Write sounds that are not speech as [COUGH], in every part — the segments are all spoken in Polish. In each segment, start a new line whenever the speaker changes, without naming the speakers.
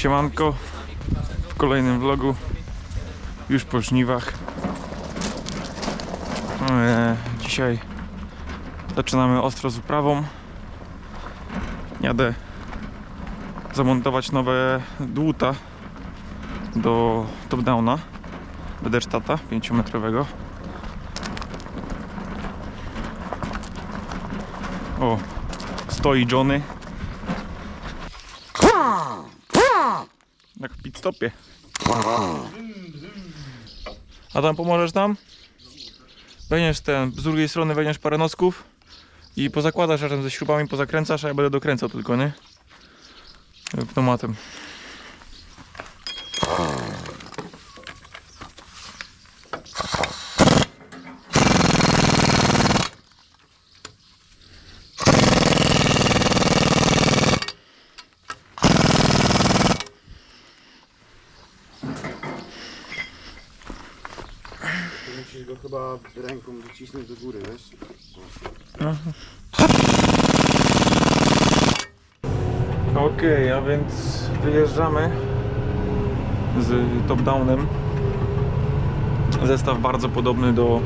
Siemanko. W kolejnym vlogu. Już po żniwach. E, dzisiaj zaczynamy ostro z uprawą. Jadę zamontować nowe dłuta do top downa Bederstata 5 metrowego o stoi Johnny Jak w pit stopie. Adam, pomożesz nam? Weźmiesz ten, z drugiej strony weźmiesz parę nosków i pozakładasz razem ze śrubami, pozakręcasz, a ja będę dokręcał tylko, nie? Pneumatem.
Musisz go chyba wycisnąć do góry, wiesz?
Okej, a więc wyjeżdżamy z top-downem. Zestaw bardzo podobny do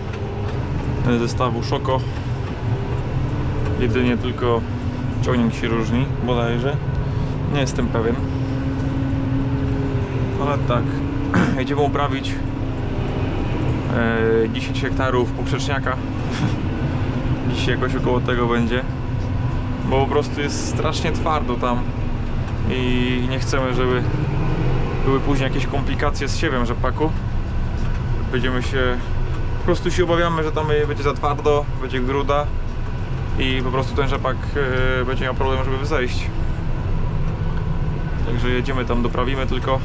zestawu Szoko. Jedynie tylko ciągnik się różni, bodajże. Nie jestem pewien. Ale tak, [CLEARS THROAT] jedziemy uprawić 10 hektarów poprzeczniaka. [LAUGHS] Dzisiaj jakoś około tego będzie bo po prostu jest strasznie twardo tam i nie chcemy, żeby były później jakieś komplikacje z siewem rzepaku. Będziemy się, po prostu się obawiamy, że tam będzie za twardo, będzie gruda i po prostu ten rzepak e, będzie miał problem, żeby zejść. Także jedziemy tam, doprawimy tylko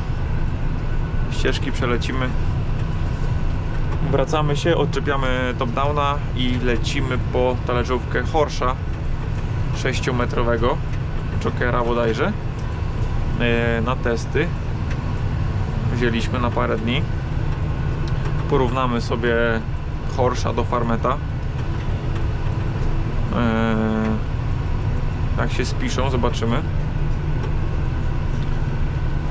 ścieżki, przelecimy. Wracamy się, odczepiamy top downa i lecimy po talerzówkę Horsza 6-metrowego Jokera bodajże. E, na testy wzięliśmy na parę dni. Porównamy sobie Horsza do Farmeta. E, jak się spiszą zobaczymy.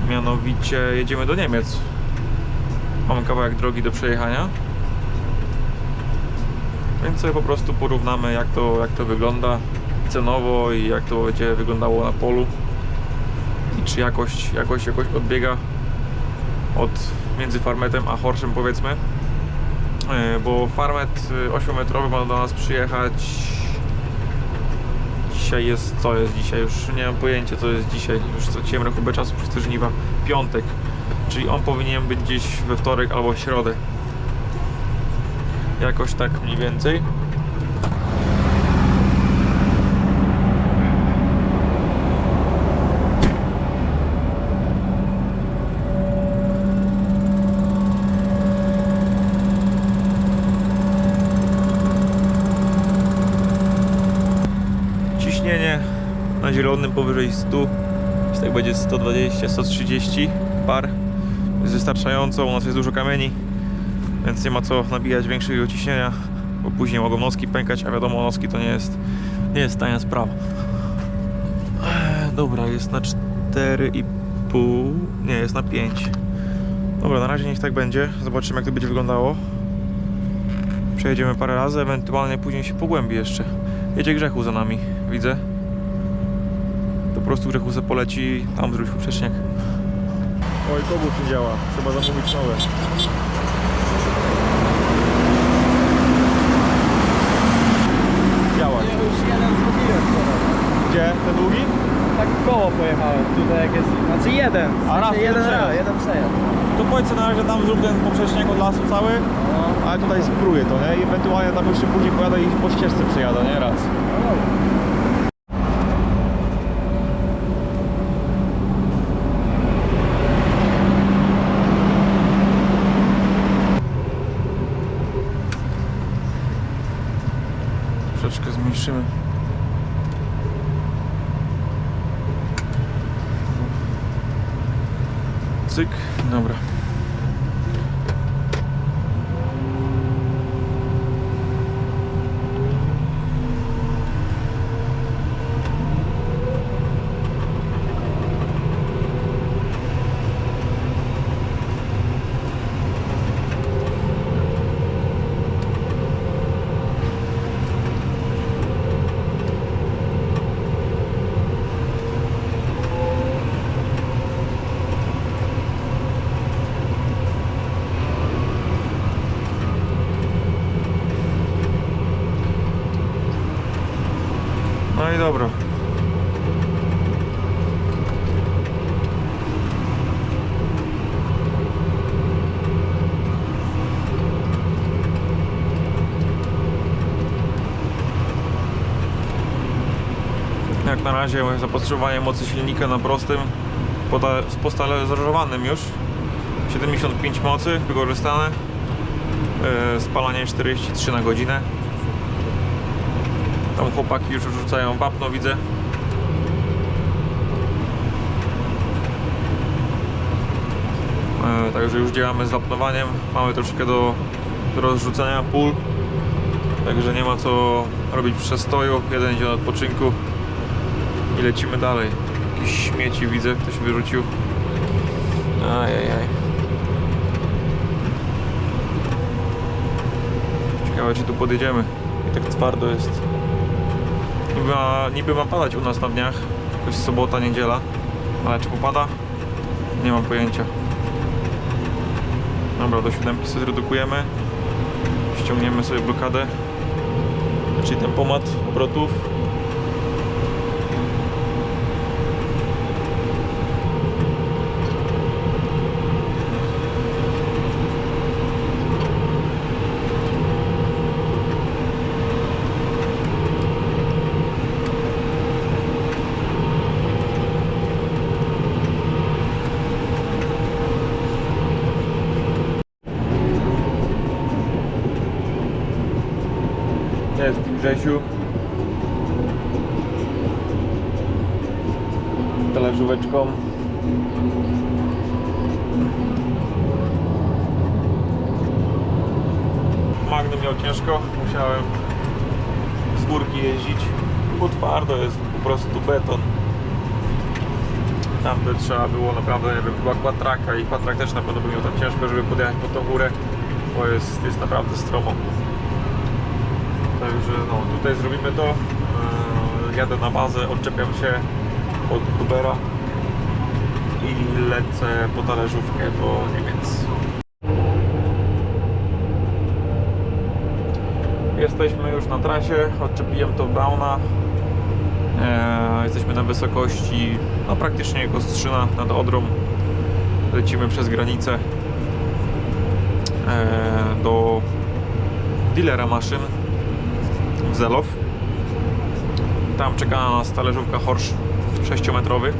Mianowicie jedziemy do Niemiec. Mamy kawałek drogi do przejechania więc sobie po prostu porównamy jak to, jak to wygląda cenowo i jak to będzie wyglądało na polu. I czy jakość, jakość jakoś odbiega od między farmetem a horszem powiedzmy. E, bo farmet 8-metrowy ma do nas przyjechać. Dzisiaj jest, co jest dzisiaj, już nie mam pojęcia co jest dzisiaj, już straciłem rachubę czasu przez te żniwa, piątek. Czyli on powinien być gdzieś we wtorek albo w środę jakoś tak mniej więcej. Ciśnienie na zielonym powyżej 100 jeśli tak będzie 120, 130 par jest wystarczająco, u nas jest dużo kamieni więc nie ma co nabijać większego ciśnienia bo później mogą noski pękać, a wiadomo noski to nie jest nie jest tania sprawa. Eee, dobra, jest na 4,5 nie, jest na 5 dobra, na razie niech tak będzie. Zobaczymy jak to będzie wyglądało. Przejedziemy parę razy, ewentualnie później się pogłębi jeszcze. Jedzie grzechu za nami, widzę. Po prostu grzechu se poleci tam zrobić poprzeczniak. Oj, kobut nie działa, trzeba zamówić nowe działa
Już jeden zrobiłem wczoraj.
Ten długi?
Tak w koło pojechałem, tutaj jak jest, znaczy jeden, w
A, raz,
sensie
jeden
jeden raz,
przejazd.
jeden przejazd.
to powiedz na razie tam zrób ten poprzeczniak od lasu cały
No,
ale tutaj spróję to, nie? I ewentualnie tam jeszcze później pojadę i po ścieżce przejadę, nie? Raz. Troszeczkę zmniejszymy. Cyk, dobra. No i dobra. Jak na razie zapotrzebowanie mocy silnika na prostym postalerowanym już. 75 mocy wykorzystane. Yy, spalanie 43 na godzinę. Tam chłopaki już rzucają wapno widzę. Yy, Także już działamy z wapnowaniem. Mamy troszkę do, do rozrzucenia pól. Także nie ma co robić przestoju. Jeden dzień odpoczynku i lecimy dalej. Jakieś śmieci widzę, ktoś wyrzucił. Ajajaj. Ciekawe czy tu podjedziemy. I tak twardo jest. Niby ma, niby ma padać u nas na dniach. Jakoś sobota, niedziela. Ale czy popada? Nie mam pojęcia. Dobra, do siódemki sobie zredukujemy. Ściągniemy sobie blokadę. Czyli tempomat obrotów. Jest i Grzesiu. Talerzóweczką. Magny miał ciężko, musiałem z górki jeździć, bo twardo jest po prostu beton. Tam trzeba było naprawdę, nie wiem, była kwatraka i kwatrak też na pewno by miał tam ciężko, żeby podjechać pod tą górę, bo jest, jest naprawdę stromo. Także no, tutaj zrobimy to. Eee, Jadę na bazę, odczepiam się od Ubera i lecę po talerzówkę do Niemiec. Jesteśmy już na trasie, odczepiłem to Brauna. Eee, jesteśmy na wysokości no, praktycznie Kostrzyna nad Odrą. Lecimy przez granicę eee, do dealera maszyn Zelow. Tam czeka na nas talerzówka Horsch 6-metrowy.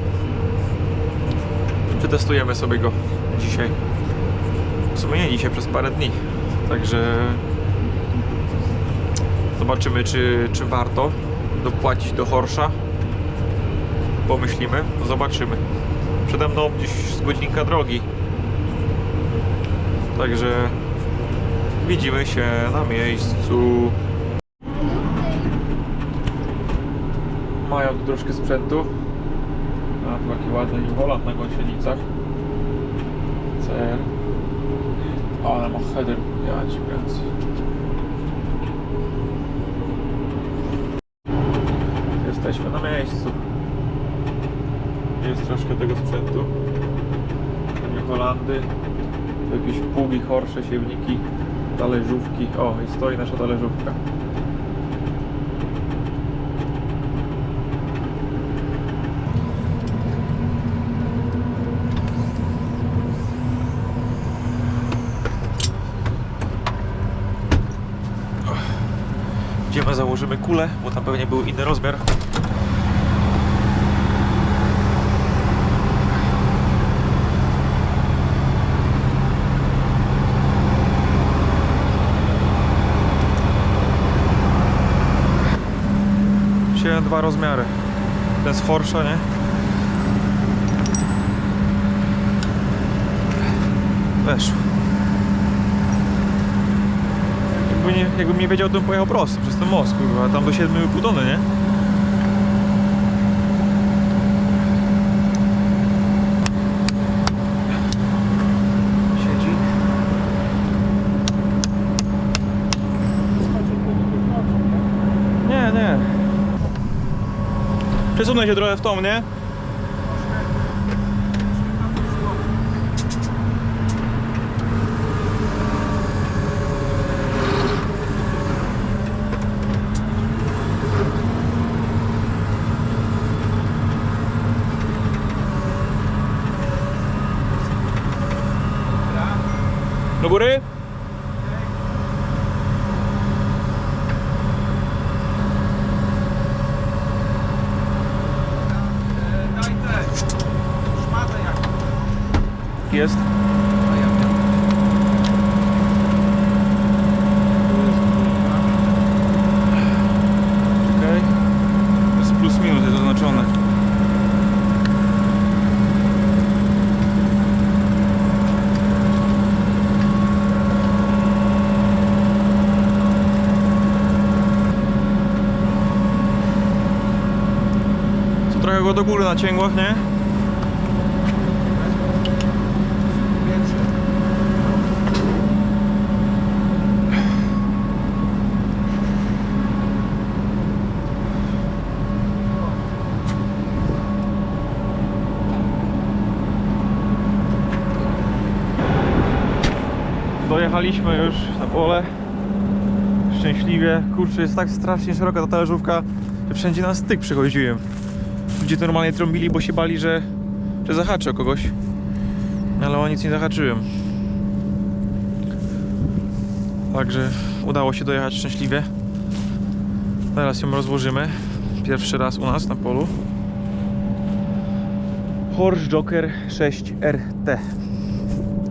Przetestujemy sobie go dzisiaj. W sumie nie dzisiaj, przez parę dni. Także zobaczymy, czy, czy warto dopłacić do Horsza. Pomyślimy, zobaczymy. Przede mną gdzieś z godzinka drogi. Także widzimy się na miejscu. Mają tu troszkę sprzętu. A tu taki ładny New na gąsienicach. CR. Ale ma header, ja ci kręcę. Jesteśmy na miejscu. Jest troszkę tego sprzętu. New Holandy. Jakieś pługi, horsze, siewniki, talerzówki. O, i stoi nasza talerzówka. Założymy kulę, bo tam pewnie był inny rozmiar. Wziąłem dwa rozmiary. Ten z Horsza, nie? Weszło. Jakby nie, jakbym nie wiedział, to bym pojechał prosto przez ten most, kurwa, tam do 7,5 tony, nie? Siedzi. Nie, nie. Przesunę się trochę w tą, nie? jest. Czekaj. To jest plus minus jest zaznaczone. Co trochę go do góry na cięgłach, nie? Dojechaliśmy już na pole. Szczęśliwie. Kurczę, jest tak strasznie szeroka ta talerzówka, że wszędzie na styk przychodziłem. Ludzie normalnie trąbili, bo się bali, że, że zahaczę o kogoś. Ale o nic nie zahaczyłem. Także udało się dojechać szczęśliwie. Teraz ją rozłożymy. Pierwszy raz u nas na polu. Horse Joker 6RT.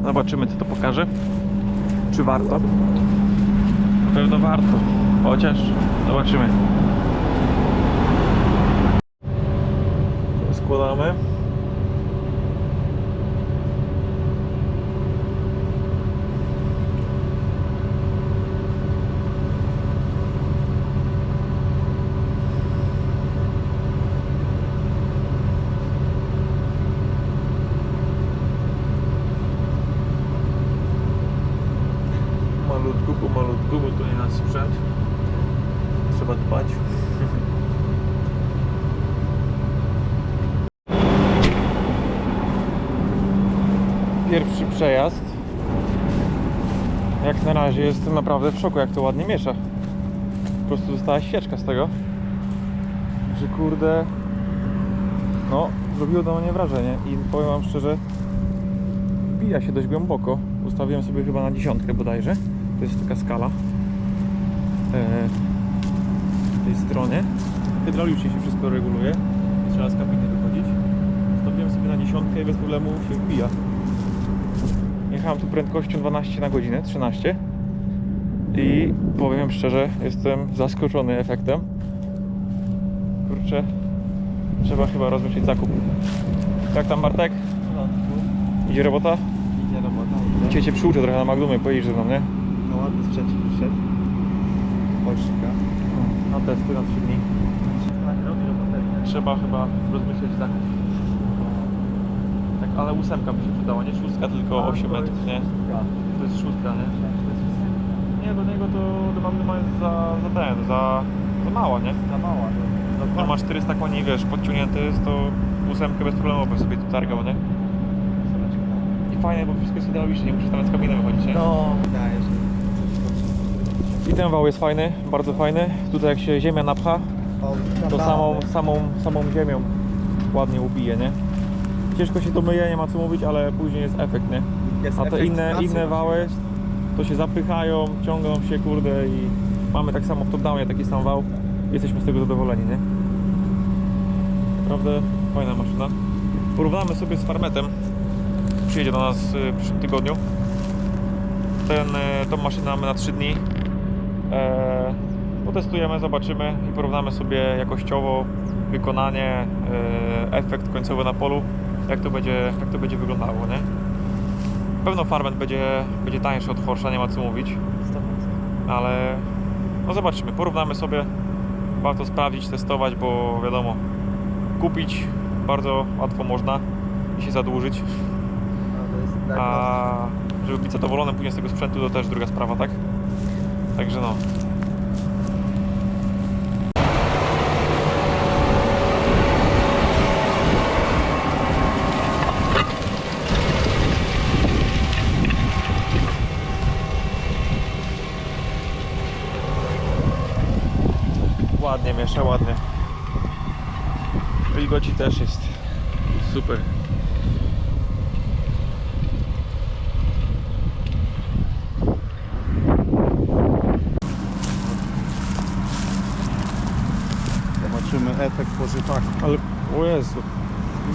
Zobaczymy, co to pokaże. Czy warto? Na pewno warto. Chociaż zobaczymy. Składamy. Malutku, pomalutku, bo to nie nasz sprzęt. Trzeba dbać. Pierwszy przejazd. Jak na razie jestem naprawdę w szoku, jak to ładnie miesza. Po prostu została świeczka z tego. Że kurde. No, zrobiło na mnie wrażenie i powiem wam szczerze, wbija się dość głęboko. Ustawiłem sobie chyba na dziesiątkę bodajże. To jest taka skala. E, w tej stronie. Hydraulicznie się wszystko reguluje. Nie trzeba z kabiny wychodzić. Ustawiłem sobie na dziesiątkę i bez problemu się wbija. Jechałem tu prędkością 12 na godzinę, 13 i powiem szczerze, jestem zaskoczony efektem. Kurczę, trzeba chyba rozmyśleć zakup. Jak tam Bartek? Idzie robota?
Idzie robota.
Cię cię przyuczę trochę na Magdumie, pojedziesz ze mną, nie?
No ładny sprzęt przyszedł. Polska.
Na testy na 3 dni. Trzeba chyba rozmyśleć zakup. Tak, ale ósemka by się przydała, nie szóstka, tylko 8 metrów, nie? To jest szóstka, nie? Nie, do niego to do Magduma jest za, za ten, za, za mała, nie?
Za mała.
No ma 400 koni, wiesz, podciągnięty jest, to ósemkę bez problemu by sobie tu targał, nie? I fajne, bo wszystko jest hydrauliczne, nie musisz tam z kabiny wychodzić, nie?
No, wydaje się.
I ten wał jest fajny, bardzo fajny. Tutaj jak się ziemia napcha, to samą, samą, samą ziemią ładnie ubije, nie? Ciężko się to myje, nie ma co mówić, ale później jest efekt, nie? A te inne, inne wały to się zapychają, ciągną się, kurde i mamy tak samo w top-downie taki sam wał. Jesteśmy z tego zadowoleni, nie? Naprawdę fajna maszyna. Porównamy sobie z Farmetem. Przyjedzie do nas y, w przyszłym tygodniu. Ten, y, tą maszynę mamy na 3 dni. Eee, potestujemy, zobaczymy i porównamy sobie jakościowo wykonanie, e, efekt końcowy na polu, jak to będzie, jak to będzie wyglądało, nie? Pewno Farment będzie, będzie tańszy od Porsche, nie ma co mówić, ale no zobaczymy, porównamy sobie, warto sprawdzić, testować, bo wiadomo, kupić bardzo łatwo można i się zadłużyć, a żeby być zadowolonym później z tego sprzętu to też druga sprawa, tak? Także no. Ładnie miesza, ładnie. Wilgoci też jest super.
Zobaczymy efekt po.
Ale, o Jezu,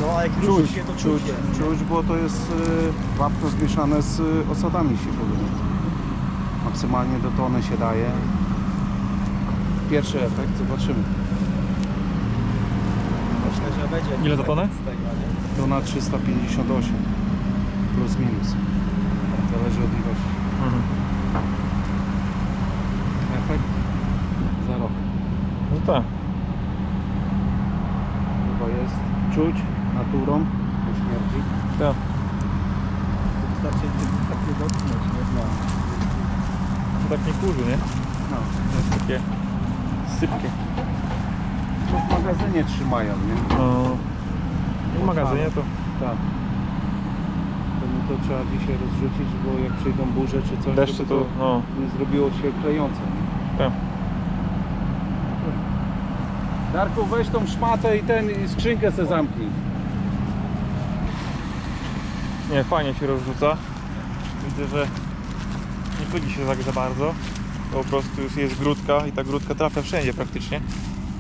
No a jak
Czuć,
się, to
czuć,
czuć.
czuć, bo to jest y, wapno zmieszane z y, osadami siłowymi. Maksymalnie do tony się daje. Pierwszy efekt zobaczymy.
Myślę, że będzie.
Ile
tego, nie?
To na 358 plus minus. Zależy od ilości.
Mhm.
Efekt? Zero.
No tak.
Chyba jest czuć naturą, bo śmierdzi.
tak.
Wystarczy tak nie dotknąć, nie znam.
To tak nie kurzy, nie?
No.
To jest takie sypkie.
To w magazynie trzymają, nie?
No. W magazynie to...
Tak. Pewnie to trzeba dzisiaj rozrzucić, bo jak przyjdą burze czy coś,
Deszcze
żeby
to... No.
nie zrobiło się klejące. Nie?
Tak.
Darku, weź tą szmatę i ten i skrzynkę se zamknij.
Nie, fajnie się rozrzuca. Widzę, że nie chodzi się tak za bardzo. Po prostu już jest grudka i ta grudka trafia wszędzie praktycznie.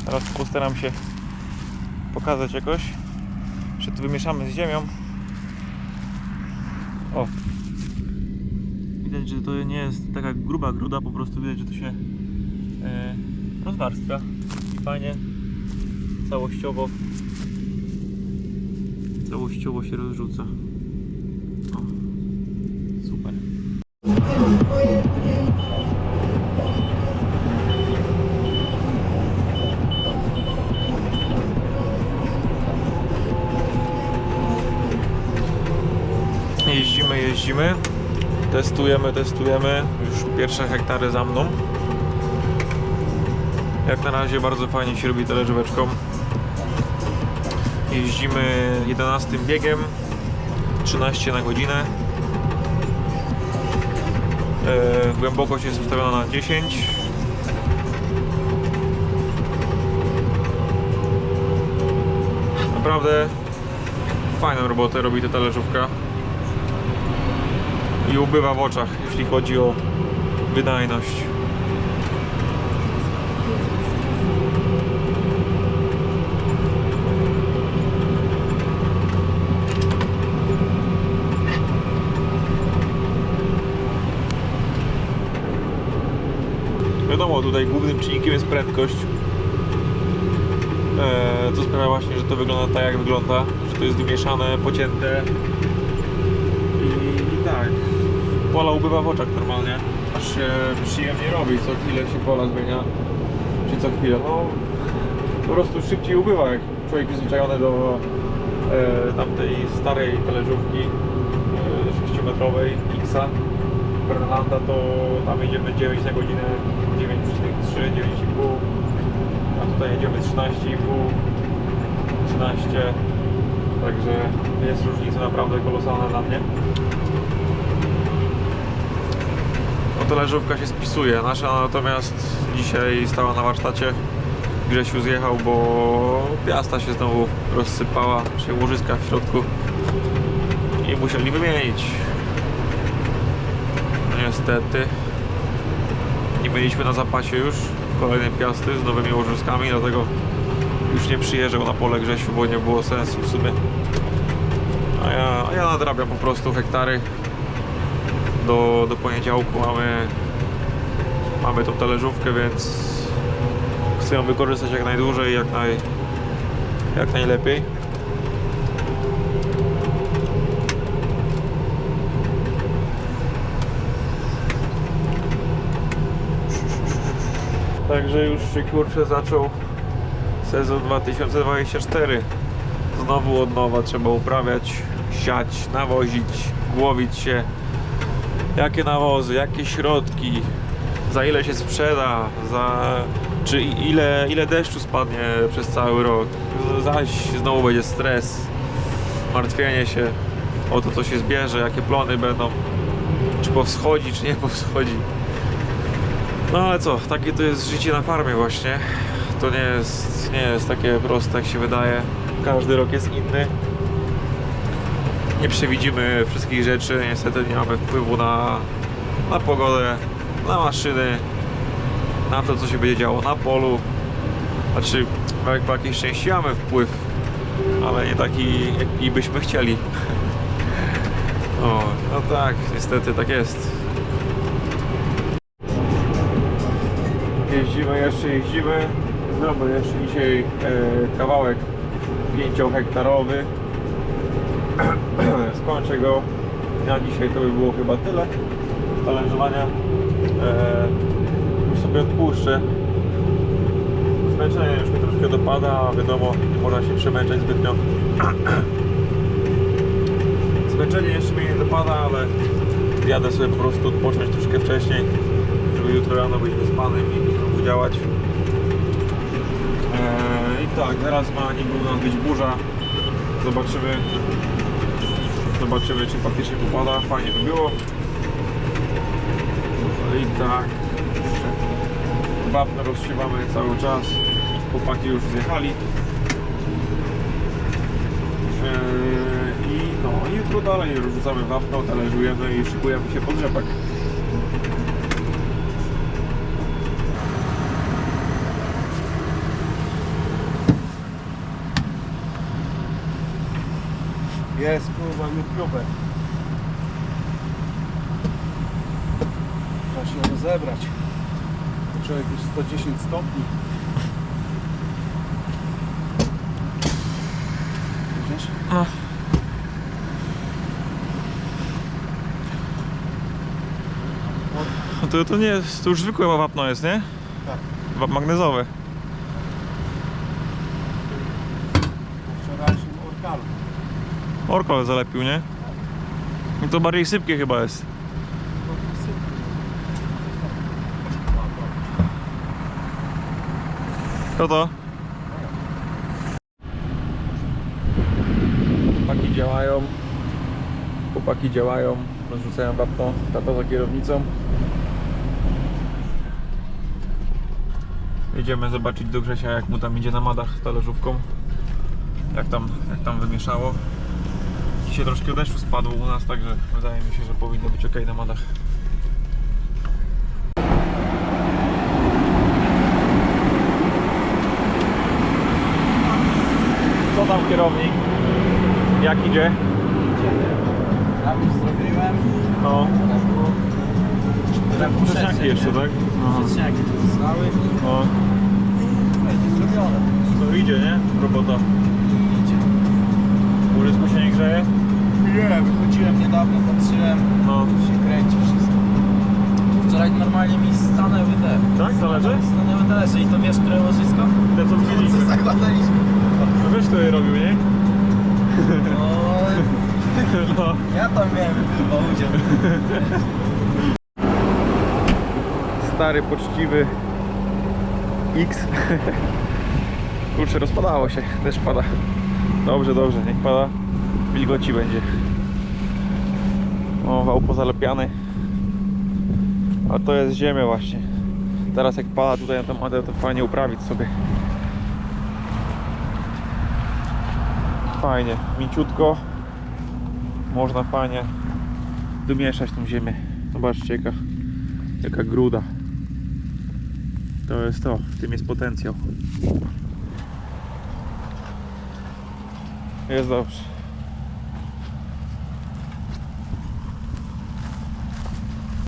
Teraz postaram się pokazać jakoś. Że to wymieszamy z ziemią. O! Widać, że to nie jest taka gruba gruda, po prostu widać, że to się e, rozwarstwia i fajnie całościowo całościowo się rozrzuca. O, super. Jeździmy. Testujemy, testujemy. Już pierwsze hektary za mną. Jak na razie bardzo fajnie się robi talerzóweczką. Jeździmy 11 biegiem. 13 na godzinę. E, głębokość jest ustawiona na 10. Naprawdę fajną robotę robi ta talerzówka i ubywa w oczach, jeśli chodzi o wydajność. Wiadomo, tutaj głównym czynnikiem jest prędkość. Eee, co sprawia właśnie, że to wygląda tak jak wygląda, że to jest wymieszane, pocięte. Pola ubywa w oczach normalnie, aż się przyjemnie robi, co chwilę się pola zmienia, czy co chwilę, no po prostu szybciej ubywa, jak człowiek jest zwyczajony do e, tamtej starej talerzówki e, 6-metrowej Xa. Fernanda, to tam jedziemy 9 na godzinę, 9,3, 9,5 a tutaj jedziemy 13,5 13 Także jest różnica naprawdę kolosalna dla mnie. Talerzówka się spisuje. Nasza natomiast dzisiaj stała na warsztacie. Grzesiu zjechał, bo piasta się znowu rozsypała, czy łożyska w środku i musieli wymienić. Niestety nie mieliśmy na zapasie już kolejne piasty z nowymi łożyskami, dlatego już nie przyjeżdżał na pole Grzesiu, bo nie było sensu w sumie. A ja, a ja nadrabiam po prostu hektary. Do, do poniedziałku mamy, mamy tą talerzówkę, więc chcę ją wykorzystać jak najdłużej, jak, naj, jak najlepiej. Także już się kurczę zaczął sezon 2024. Znowu od nowa trzeba uprawiać, siać, nawozić, głowić się. Jakie nawozy, jakie środki, za ile się sprzeda, za czy ile, ile deszczu spadnie przez cały rok. Zaś znowu będzie stres, martwienie się o to, co się zbierze, jakie plony będą, czy powschodzi, czy nie [LAUGHS] powschodzi. No ale co, takie to jest życie na farmie właśnie. To nie jest, nie jest takie proste jak się wydaje. Każdy rok jest inny. Nie przewidzimy wszystkich rzeczy, niestety nie mamy wpływu na, na pogodę, na maszyny, na to co się będzie działo na polu. Znaczy, jak po jakiejś części mamy wpływ, ale nie taki, jaki byśmy chcieli. [LAUGHS] O, no tak, niestety tak jest. Jeździmy jeszcze, jeździmy. Zrobię jeszcze dzisiaj e, kawałek 5-hektarowy. Skończę go. Na dzisiaj to by było chyba tyle talerzowania. E, już sobie odpuszczę. Zmęczenie już mi troszkę dopada, a wiadomo, można się przemęczać zbytnio. [CLEARS THROAT] Zmęczenie jeszcze mnie nie dopada, ale jadę sobie po prostu odpocząć troszkę wcześniej, żeby jutro rano być wyspanym i znowu działać. Eee, I tak, teraz ma niby u nas być burza. Zobaczymy. Zobaczymy czy faktycznie popada. Fajnie by było. I tak. Wapno rozsiewamy cały czas. Chłopaki już zjechali. Eee, I no, i jutro dalej rzucamy wapno, talerzujemy i szykujemy się pod rzepak.
Jest kurwa YouTuber. Trzeba się rozebrać. Człowiek już 110 stopni. Widzisz?
No. No to, to nie jest, to już zwykłe wapno jest, nie?
Tak.
Wap magnezowe. Orkol zalepił, nie? I to bardziej sypkie chyba jest. Kto to? Chłopaki działają. Chłopaki działają. Rozrzucają wapno. Tata za kierownicą. Jedziemy zobaczyć do Grzesia jak mu tam idzie na madach z talerzówką. Jak tam, jak tam wymieszało. Dzisiaj troszkę deszczu spadło u nas, także wydaje mi się, że powinno być ok na madach. Co tam kierownik? Jak idzie?
Ja już zrobiłem.
No, wcześniaki jeszcze, tak?
Wcześniaki tu zostały.
No,
Będzie zrobione.
to idzie, nie? Robota.
Idzie.
W Urzysku się nie grzeje?
Nie, wychodziłem niedawno, patrzyłem.
No.
się kręci wszystko. Wczoraj normalnie mi stanęły te.
Tak, talerze?
Stanęły talerze i to wiesz, które łożysko?
Te co
Co
widzieliśmy.
zakładaliśmy.
No wiesz kto je robił, nie?
No,
No.
ja tam miałem chyba udział.
Stary, poczciwy X. Kurczę, rozpadało się, deszcz pada. Dobrze, dobrze, niech pada. Wilgoci będzie. O, wał pozalepiany. A to jest ziemia właśnie. Teraz jak pada tutaj na tą matę, to fajnie uprawić sobie. Fajnie, mięciutko. Można fajnie domieszać tą ziemię. Zobaczcie jaka, jaka gruda. To jest to, w tym jest potencjał. Jest dobrze.